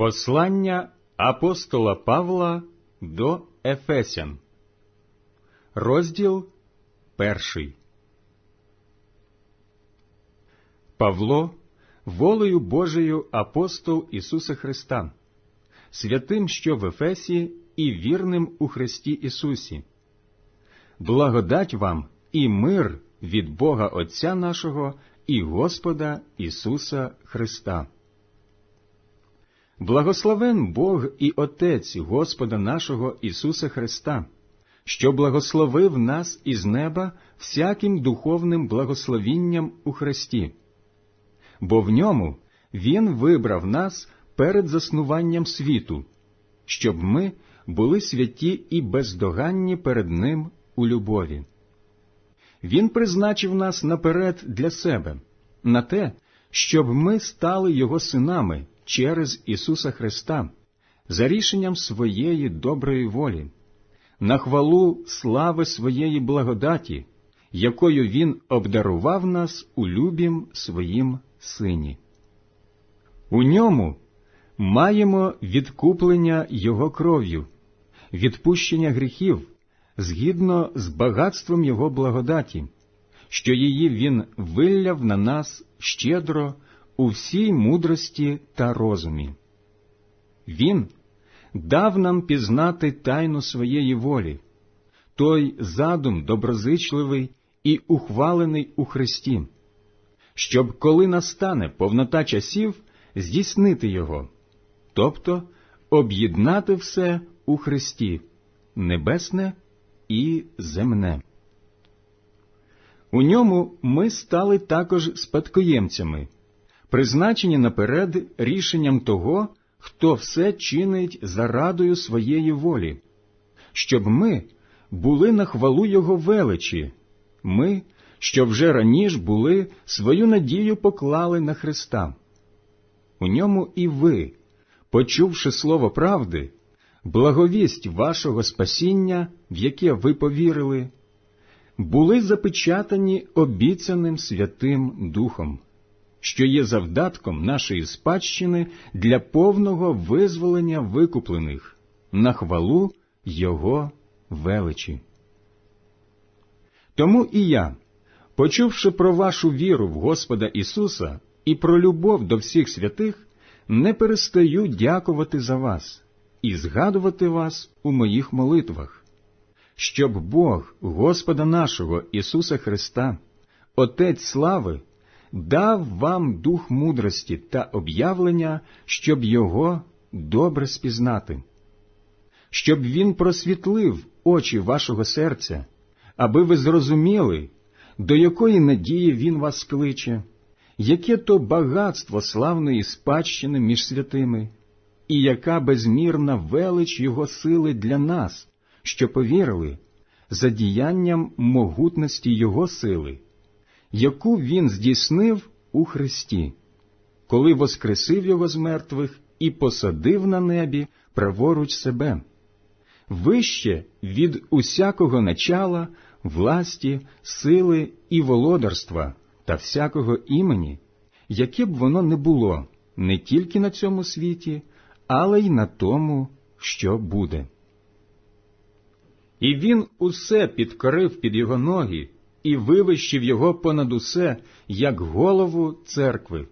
Послання апостола Павла до Ефесян, розділ перший. Павло, волею Божою апостол Ісуса Христа, святим, що в Ефесі, і вірним у Христі Ісусі. Благодать вам і мир від Бога Отця нашого і Господа Ісуса Христа. Благословен Бог і Отець Господа нашого Ісуса Христа, що благословив нас із неба всяким духовним благословінням у Христі, бо в ньому Він вибрав нас перед заснуванням світу, щоб ми були святі і бездоганні перед Ним у любові. Він призначив нас наперед для себе, на те, щоб ми стали Його синами через Ісуса Христа, за рішенням своєї доброї волі, на хвалу слави своєї благодаті, якою Він обдарував нас у любім своїм Сині. У ньому маємо відкуплення Його кров'ю, відпущення гріхів згідно з багатством Його благодаті, що її Він вилляв на нас щедро у всій мудрості та розумі. Він дав нам пізнати тайну своєї волі, той задум доброзичливий і ухвалений у Христі, щоб, коли настане повнота часів, здійснити його, тобто об'єднати все у Христі, небесне і земне. У ньому ми стали також спадкоємцями, призначені наперед рішенням того, хто все чинить за радою своєї волі, щоб ми були на хвалу Його величі, ми, що вже раніше були, свою надію поклали на Христа. У ньому і ви, почувши слово правди, благовість вашого спасіння, в яке ви повірили, були запечатані обіцяним Святим Духом, що є завдатком нашої спадщини для повного визволення викуплених на хвалу Його величі. Тому і я, почувши про вашу віру в Господа Ісуса і про любов до всіх святих, не перестаю дякувати за вас і згадувати вас у моїх молитвах, щоб Бог Господа нашого Ісуса Христа, Отець слави, дав вам дух мудрості та об'явлення, щоб Його добре спізнати, щоб Він просвітлив очі вашого серця, аби ви зрозуміли, до якої надії Він вас кличе, яке то багатство славної спадщини між святими і яка безмірна велич Його сили для нас, що повірили, за діянням могутності Його сили, яку Він здійснив у Христі, коли воскресив Його з мертвих і посадив на небі праворуч себе, вище від усякого начала, власті, сили і володарства та всякого імені, яке б воно не було не тільки на цьому світі, але й на тому, що буде. І він усе підкорив під його ноги і вивищив його понад усе, як голову церкви,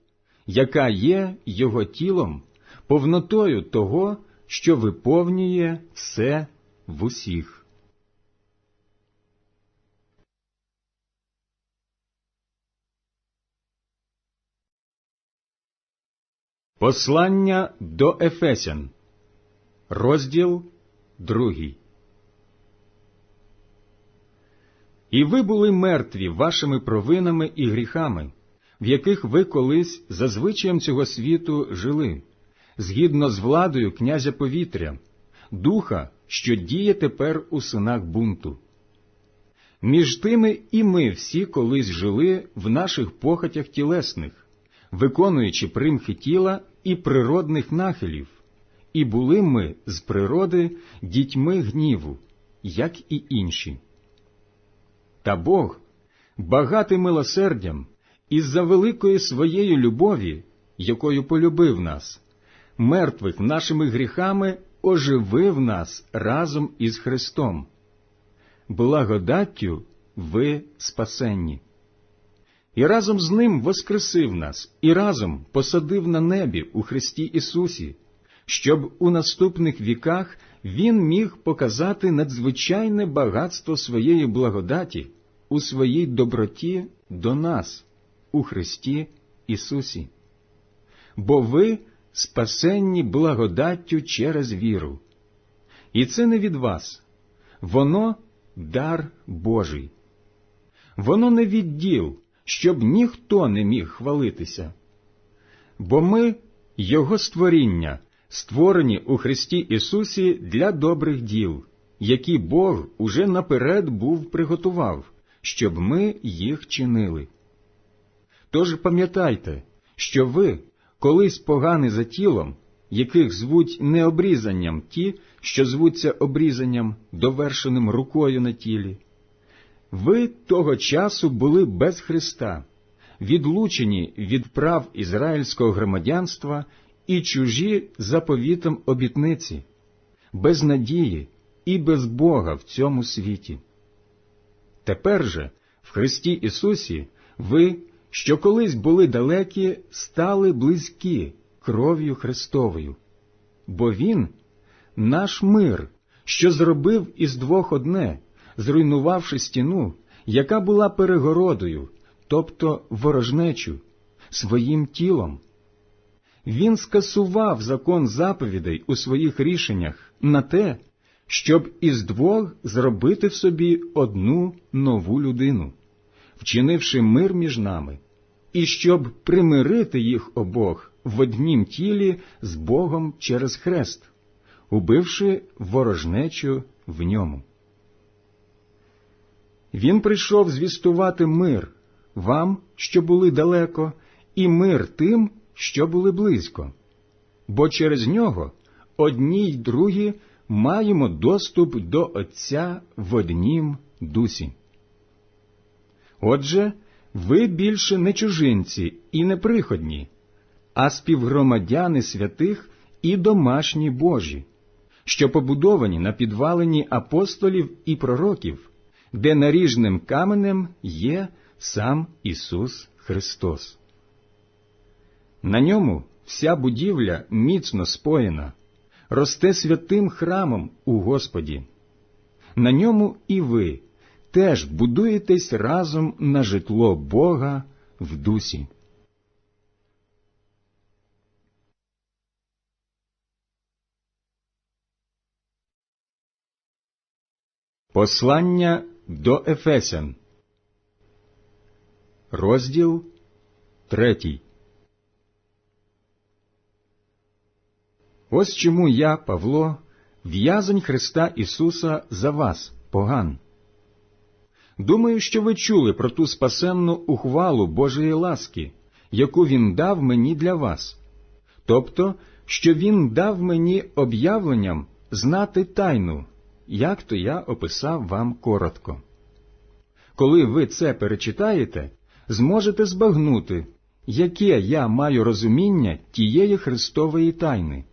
яка є його тілом, повнотою того, що виповнює все в усіх. Послання до Ефесян, розділ другий. І ви були мертві вашими провинами і гріхами, в яких ви колись за звичаєм цього світу жили, згідно з владою князя повітря, духа, що діє тепер у синах бунту. Між тими і ми всі колись жили в наших похотях тілесних виконуючи примхи тіла і природних нахилів, і були ми з природи дітьми гніву, як і інші. Та Бог, багатий милосердям, із за великої своєї любові, якою полюбив нас, мертвих нашими гріхами, оживив нас разом із Христом. Благодаттю ви спасенні. І разом з Ним воскресив нас, і разом посадив на небі у Христі Ісусі, щоб у наступних віках Він міг показати надзвичайне багатство своєї благодаті у своїй доброті до нас у Христі Ісусі. Бо ви спасенні благодаттю через віру. І це не від вас, воно дар Божий. Воно не від діл, щоб ніхто не міг хвалитися. Бо ми, Його створіння, створені у Христі Ісусі для добрих діл, які Бог уже наперед був приготував, щоб ми їх чинили. Тож пам'ятайте, що ви, колись погані за тілом, яких звуть не обрізанням ті, що звуться обрізанням, довершеним рукою на тілі, ви того часу були без Христа, відлучені від прав ізраїльського громадянства і чужі заповітом обітниці, без надії і без Бога в цьому світі. Тепер же, в Христі Ісусі, ви, що колись були далекі, стали близькі кров'ю Христовою, бо Він наш мир, що зробив із двох одне, зруйнувавши стіну, яка була перегородою, тобто ворожнечу, своїм тілом. Він скасував закон заповідей у своїх рішеннях на те, щоб із двох зробити в собі одну нову людину, вчинивши мир між нами, і щоб примирити їх обох в однім тілі з Богом через хрест, убивши ворожнечу в ньому. Він прийшов звістувати мир вам, що були далеко, і мир тим, що були близько, бо через нього одні й другі маємо доступ до Отця в однім дусі. Отже, ви більше не чужинці і не приходні, а співгромадяни святих і домашні Божі, що побудовані на підвалині апостолів і пророків, де наріжним каменем є сам Ісус Христос. На ньому вся будівля міцно споєна, росте святим храмом у Господі. На ньому і ви теж будуєтесь разом на житло Бога в дусі. Послання до Ефесян, розділ третій. Ось чому я, Павло, в'язень Христа Ісуса за вас, поган. Думаю, що ви чули про ту спасенну ухвалу Божої ласки, яку Він дав мені для вас, тобто, що Він дав мені об'явленням знати тайну, як то я описав вам коротко. Коли ви це перечитаєте, зможете збагнути, яке я маю розуміння тієї Христової тайни.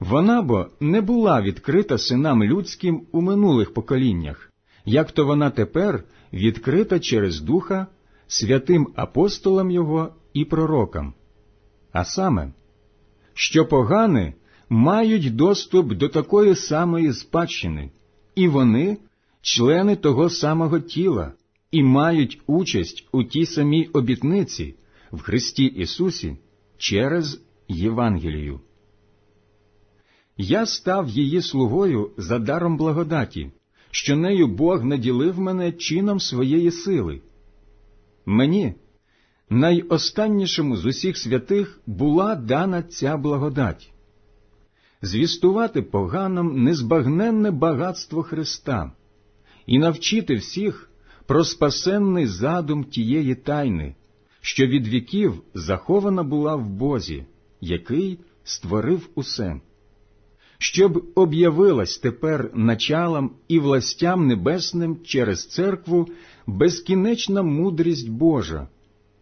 Вона бо не була відкрита синам людським у минулих поколіннях, як то вона тепер відкрита через Духа святим апостолам Його і пророкам. А саме, що погани мають доступ до такої самої спадщини, і вони члени того самого тіла, і мають участь у тій самій обітниці в Христі Ісусі через Євангелію. Я став її слугою за даром благодаті, що нею Бог наділив мене чином своєї сили. Мені, найостаннішому з усіх святих, була дана ця благодать звістувати поганам незбагненне багатство Христа і навчити всіх про спасенний задум тієї тайни, що від віків захована була в Бозі, який створив усе щоб об'явилась тепер началам і властям небесним через церкву безкінечна мудрість Божа,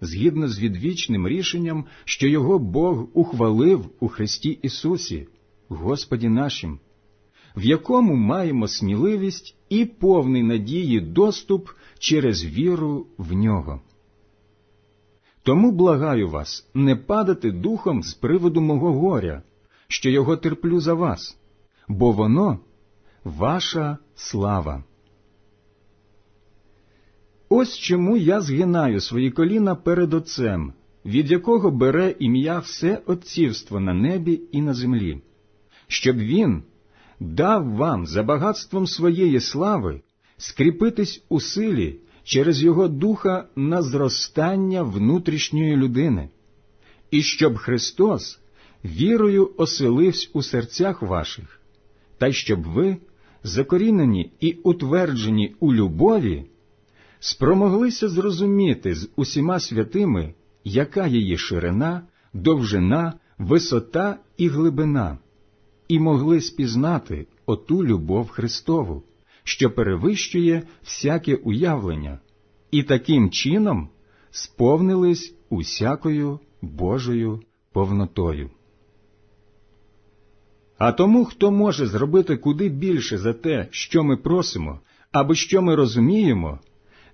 згідно з відвічним рішенням, що його Бог ухвалив у Христі Ісусі, Господі нашим, в якому маємо сміливість і повний надії доступ через віру в нього. Тому благаю вас не падати духом з приводу мого горя, що його терплю за вас, бо воно ваша слава. Ось чому я згинаю свої коліна перед Отцем, від якого бере ім'я все отцівство на небі і на землі, щоб він дав вам за багатством своєї слави скріпитись у силі через Його духа на зростання внутрішньої людини, і щоб Христос вірою оселився у серцях ваших, та щоб ви, закорінені і утверджені у любові, спромоглися зрозуміти з усіма святими, яка її ширина, довжина, висота і глибина, і могли спізнати оту любов Христову, що перевищує всяке уявлення, і таким чином сповнились усякою Божою повнотою. А тому, хто може зробити куди більше за те, що ми просимо, або що ми розуміємо,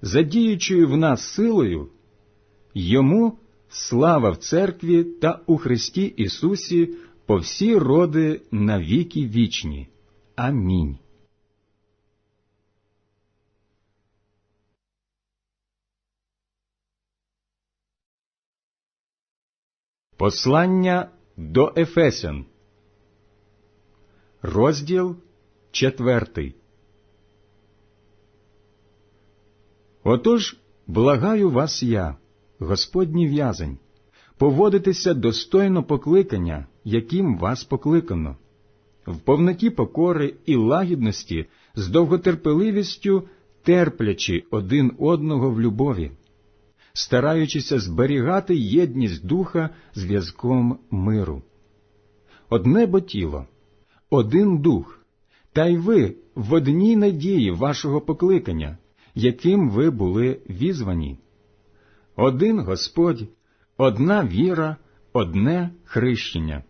задіючою в нас силою, йому слава в церкві та у Христі Ісусі по всі роди на віки вічні. Амінь. Послання до Ефесян, розділ четвертий. Отож, благаю вас я, Господній в'язень, поводитися достойно покликання, яким вас покликано, в повноті покори і лагідності, з довготерпеливістю терплячи один одного в любові, стараючися зберігати єдність духа зв'язком миру. Одне бо тіло, один дух, та й ви в одній надії вашого покликання яким ви були візвані. Один Господь, одна віра, одне хрещення,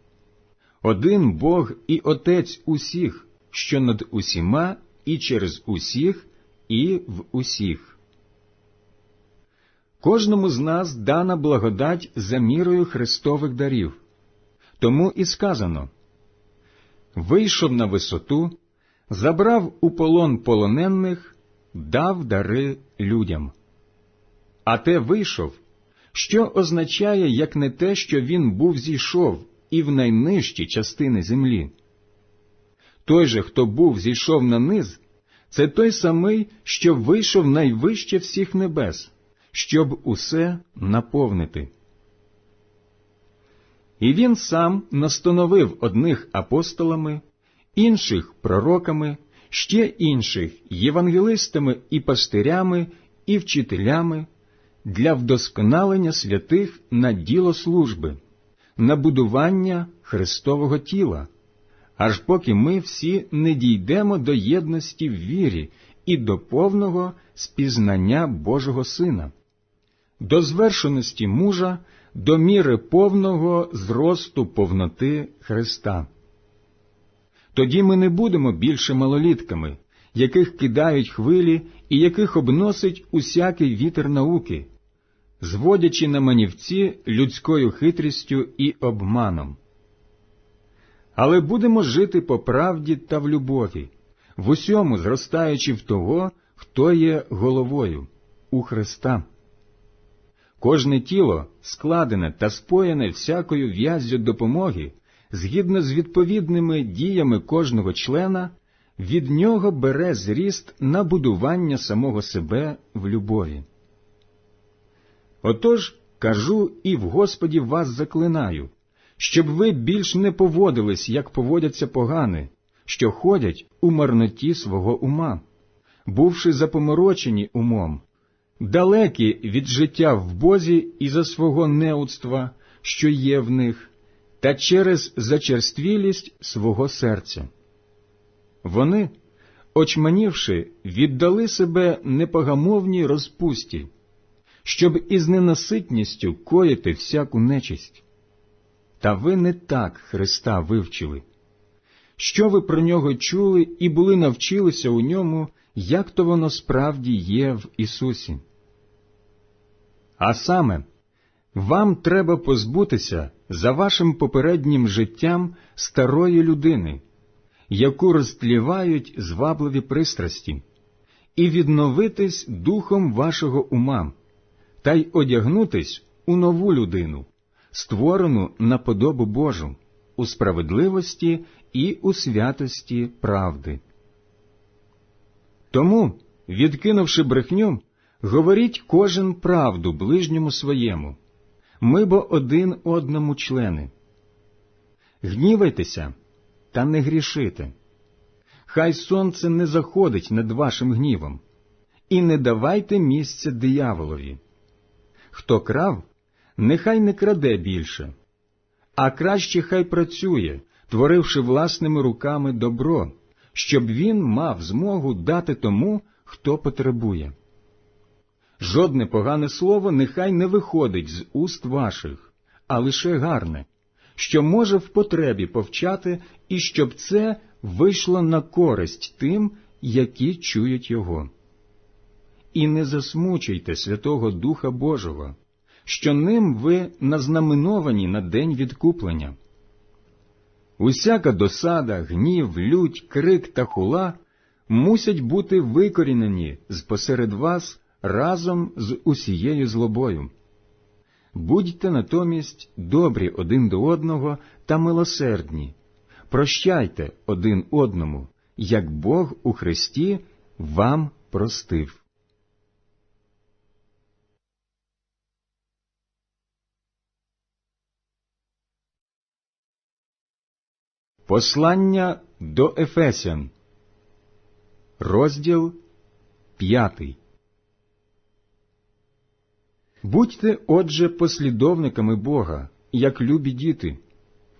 один Бог і Отець усіх, що над усіма і через усіх, і в усіх. Кожному з нас дана благодать за мірою Христових дарів. Тому і сказано вийшов на висоту, забрав у полон полоненних дав дари людям. А те вийшов, що означає, як не те, що він був зійшов і в найнижчі частини землі. Той же, хто був зійшов на низ, це той самий, що вийшов найвище всіх небес, щоб усе наповнити. І він сам настановив одних апостолами, інших пророками, ще інших євангелистами і пастирями і вчителями для вдосконалення святих на діло служби, на будування Христового тіла, аж поки ми всі не дійдемо до єдності в вірі і до повного спізнання Божого Сина, до звершеності мужа, до міри повного зросту повноти Христа. Тоді ми не будемо більше малолітками, яких кидають хвилі і яких обносить усякий вітер науки, зводячи на манівці людською хитрістю і обманом. Але будемо жити по правді та в любові, в усьому зростаючи в того, хто є головою у Христа. Кожне тіло складене та споєне всякою в'яззю допомоги згідно з відповідними діями кожного члена, від нього бере зріст на будування самого себе в любові. Отож кажу і в Господі вас заклинаю, щоб ви більш не поводились, як поводяться погани, що ходять у марноті свого ума, бувши запоморочені умом, далекі від життя в Бозі і за свого неудства, що є в них та через зачерствілість свого серця. Вони, очманівши, віддали себе непогамовній розпусті, щоб із ненаситністю коїти всяку нечисть. Та ви не так Христа вивчили. Що ви про нього чули і були навчилися у ньому, як то воно справді є в Ісусі? А саме, вам треба позбутися за вашим попереднім життям старої людини, яку розтлівають звабливі пристрасті, і відновитись духом вашого ума, та й одягнутись у нову людину, створену на подобу Божу, у справедливості і у святості правди. Тому, відкинувши брехню, говоріть кожен правду ближньому своєму, ми бо один одному члени. Гнівайтеся, та не грішите. Хай сонце не заходить над вашим гнівом, і не давайте місця дияволові. Хто крав, нехай не краде більше, а краще хай працює, творивши власними руками добро, щоб він мав змогу дати тому, хто потребує. Жодне погане слово нехай не виходить з уст ваших, а лише гарне, що може в потребі повчати, і щоб це вийшло на користь тим, які чують його. І не засмучуйте Святого Духа Божого, що ним ви назнаменовані на день відкуплення. Усяка досада, гнів, лють, крик та хула мусять бути викорінені з посеред вас разом з усією злобою. Будьте натомість добрі один до одного та милосердні, прощайте один одному, як Бог у Христі вам простив. Послання до Ефесян, розділ п'ятий. Будьте, отже, послідовниками Бога, як любі діти,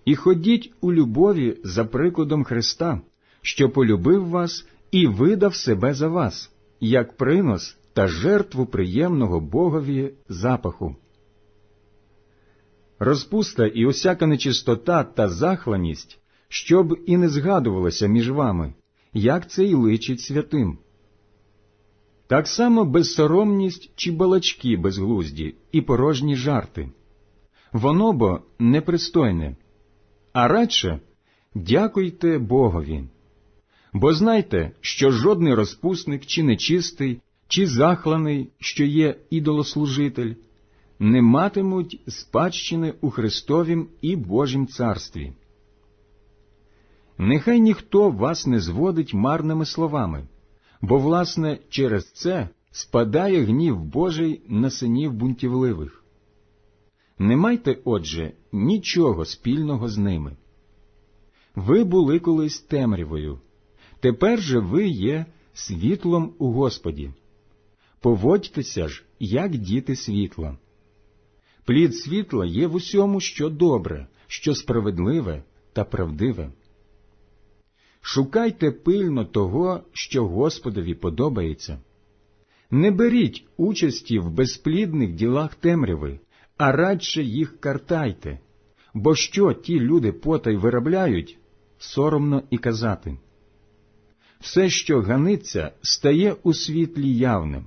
і ходіть у любові за прикладом Христа, що полюбив вас і видав себе за вас, як принос та жертву приємного Богові запаху. Розпуста і усяка нечистота та захланість, щоб і не згадувалося між вами, як це й личить святим. Так само безсоромність чи балачки безглузді і порожні жарти. Воно бо непристойне, а радше дякуйте Богові. Бо знайте, що жодний розпусник чи нечистий, чи захланий, що є ідолослужитель, не матимуть спадщини у Христовім і Божім царстві. Нехай ніхто вас не зводить марними словами бо, власне, через це спадає гнів Божий на синів бунтівливих. Не майте, отже, нічого спільного з ними. Ви були колись темрявою, тепер же ви є світлом у Господі. Поводьтеся ж, як діти світла. Плід світла є в усьому, що добре, що справедливе та правдиве. Шукайте пильно того, що Господові подобається. Не беріть участі в безплідних ділах темряви, а радше їх картайте, бо що ті люди потай виробляють, соромно і казати. Все, що ганиться, стає у світлі явним,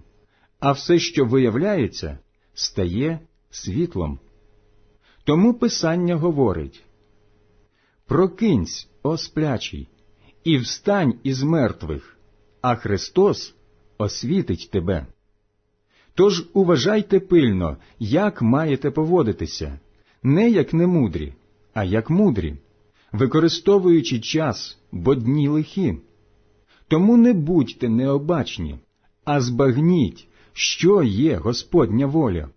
а все, що виявляється, стає світлом. Тому Писання говорить Прокинься, о сплячий, і встань із мертвих, а Христос освітить тебе. Тож уважайте пильно, як маєте поводитися, не як немудрі, а як мудрі, використовуючи час, бо дні лихі. Тому не будьте необачні, а збагніть, що є Господня воля.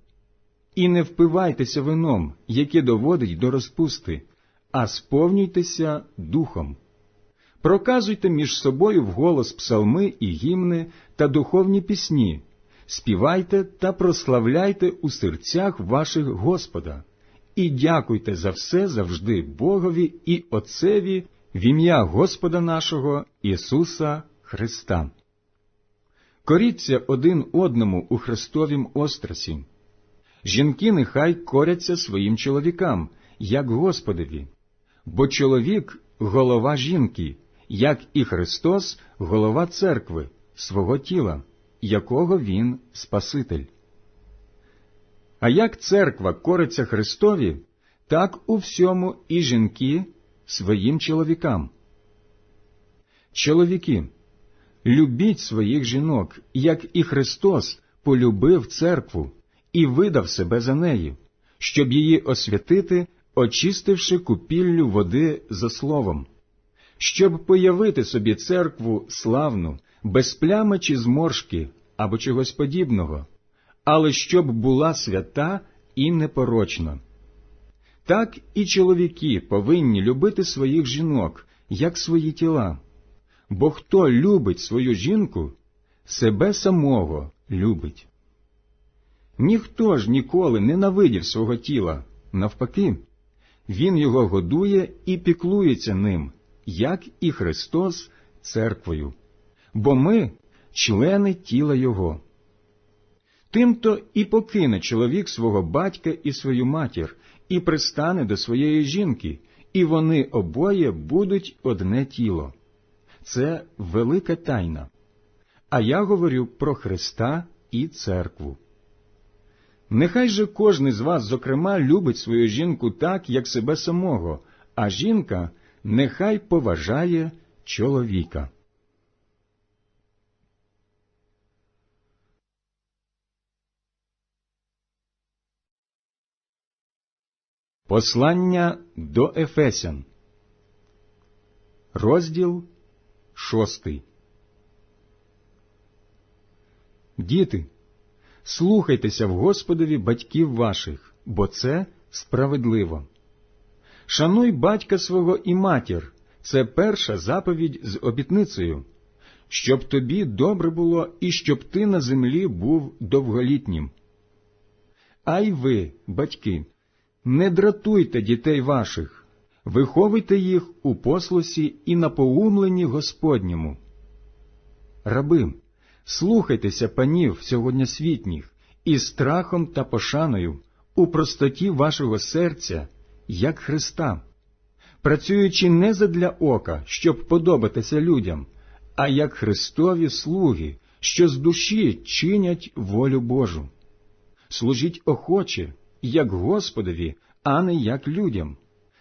І не впивайтеся вином, яке доводить до розпусти, а сповнюйтеся духом. Проказуйте між собою вголос псалми і гімни та духовні пісні, співайте та прославляйте у серцях ваших Господа, і дякуйте за все завжди Богові і Отцеві в ім'я Господа нашого Ісуса Христа. Коріться один одному у Христовім острасі. Жінки нехай коряться своїм чоловікам, як Господові, бо чоловік голова жінки, як і Христос голова церкви, свого тіла, якого Він Спаситель. А як церква кориться Христові, так у всьому і жінки своїм чоловікам. Чоловіки, любіть своїх жінок, як і Христос полюбив церкву і видав себе за неї, щоб її освятити, очистивши купіллю води за словом, щоб появити собі церкву славну, без плями чи зморшки або чогось подібного, але щоб була свята і непорочна. Так і чоловіки повинні любити своїх жінок, як свої тіла, бо хто любить свою жінку, себе самого любить. Ніхто ж ніколи не навидів свого тіла, навпаки, Він його годує і піклується ним, як і Христос церквою, бо ми члени тіла Його. Тимто і покине чоловік свого батька і свою матір, і пристане до своєї жінки, і вони обоє будуть одне тіло. Це велика тайна. А я говорю про Христа і церкву. Нехай же кожен з вас, зокрема, любить свою жінку так, як себе самого, а жінка нехай поважає чоловіка. Послання до Ефесян, розділ шостий. Діти, слухайтеся в Господові батьків ваших, бо це справедливо. Шануй батька свого і матір, це перша заповідь з обітницею, щоб тобі добре було і щоб ти на землі був довголітнім. А й ви, батьки, не дратуйте дітей ваших, виховуйте їх у послусі і напоумленні Господньому. Раби, слухайтеся панів сьогоднішніх із страхом та пошаною у простоті вашого серця, як Христа, працюючи не задля ока, щоб подобатися людям, а як Христові слуги, що з душі чинять волю Божу. Служіть охоче, як Господові, а не як людям,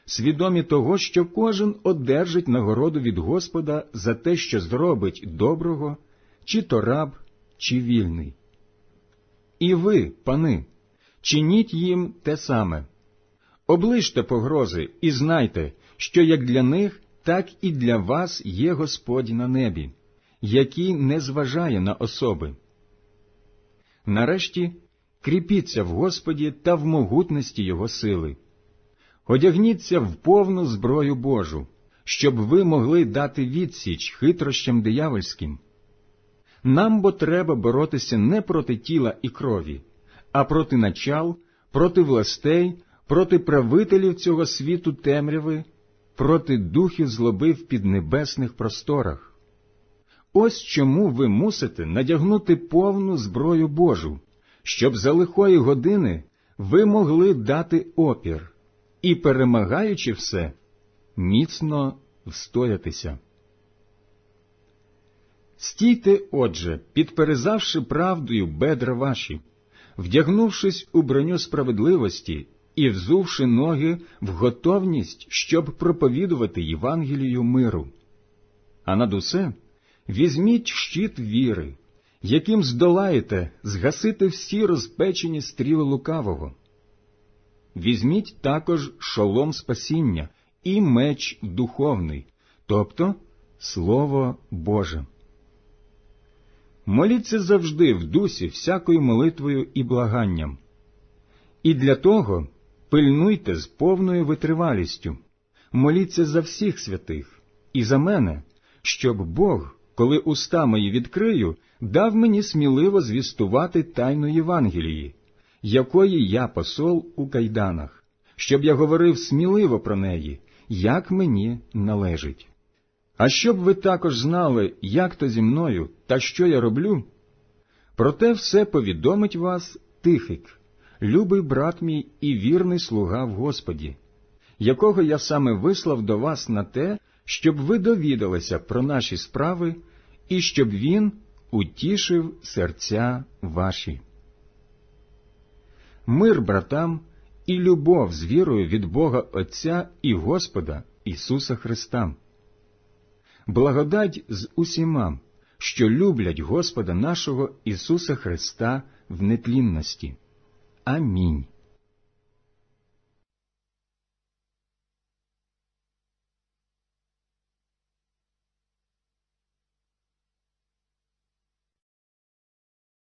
свідомі того, що кожен одержить нагороду від Господа за те, що зробить доброго, чи то раб, чи вільний. І ви, пани, чиніть їм те саме. Оближте погрози і знайте, що як для них, так і для вас є Господь на небі, який не зважає на особи. Нарешті кріпіться в Господі та в могутності Його сили. Одягніться в повну зброю Божу, щоб ви могли дати відсіч хитрощам диявольським. Нам бо треба боротися не проти тіла і крові, а проти начал, проти властей, проти правителів цього світу темряви, проти духів злоби в піднебесних просторах. Ось чому ви мусите надягнути повну зброю Божу, щоб за лихої години ви могли дати опір і, перемагаючи все, міцно встоятися. Стійте, отже, підперезавши правдою бедра ваші, вдягнувшись у броню справедливості і взувши ноги в готовність, щоб проповідувати Євангелію миру. А над усе візьміть щит віри, яким здолаєте згасити всі розпечені стріли лукавого. Візьміть також шолом спасіння і меч духовний, тобто Слово Боже. Моліться завжди в дусі всякою молитвою і благанням. І для того пильнуйте з повною витривалістю, моліться за всіх святих і за мене, щоб Бог, коли уста мої відкрию, дав мені сміливо звістувати тайну Євангелії, якої я посол у кайданах, щоб я говорив сміливо про неї, як мені належить. А щоб ви також знали, як то зі мною та що я роблю, проте все повідомить вас Тихик, любий брат мій і вірний слуга в Господі, якого я саме вислав до вас на те, щоб ви довідалися про наші справи і щоб він утішив серця ваші. Мир братам і любов з вірою від Бога Отця і Господа Ісуса Христа. Благодать з усіма, що люблять Господа нашого Ісуса Христа в нетлінності. Амінь.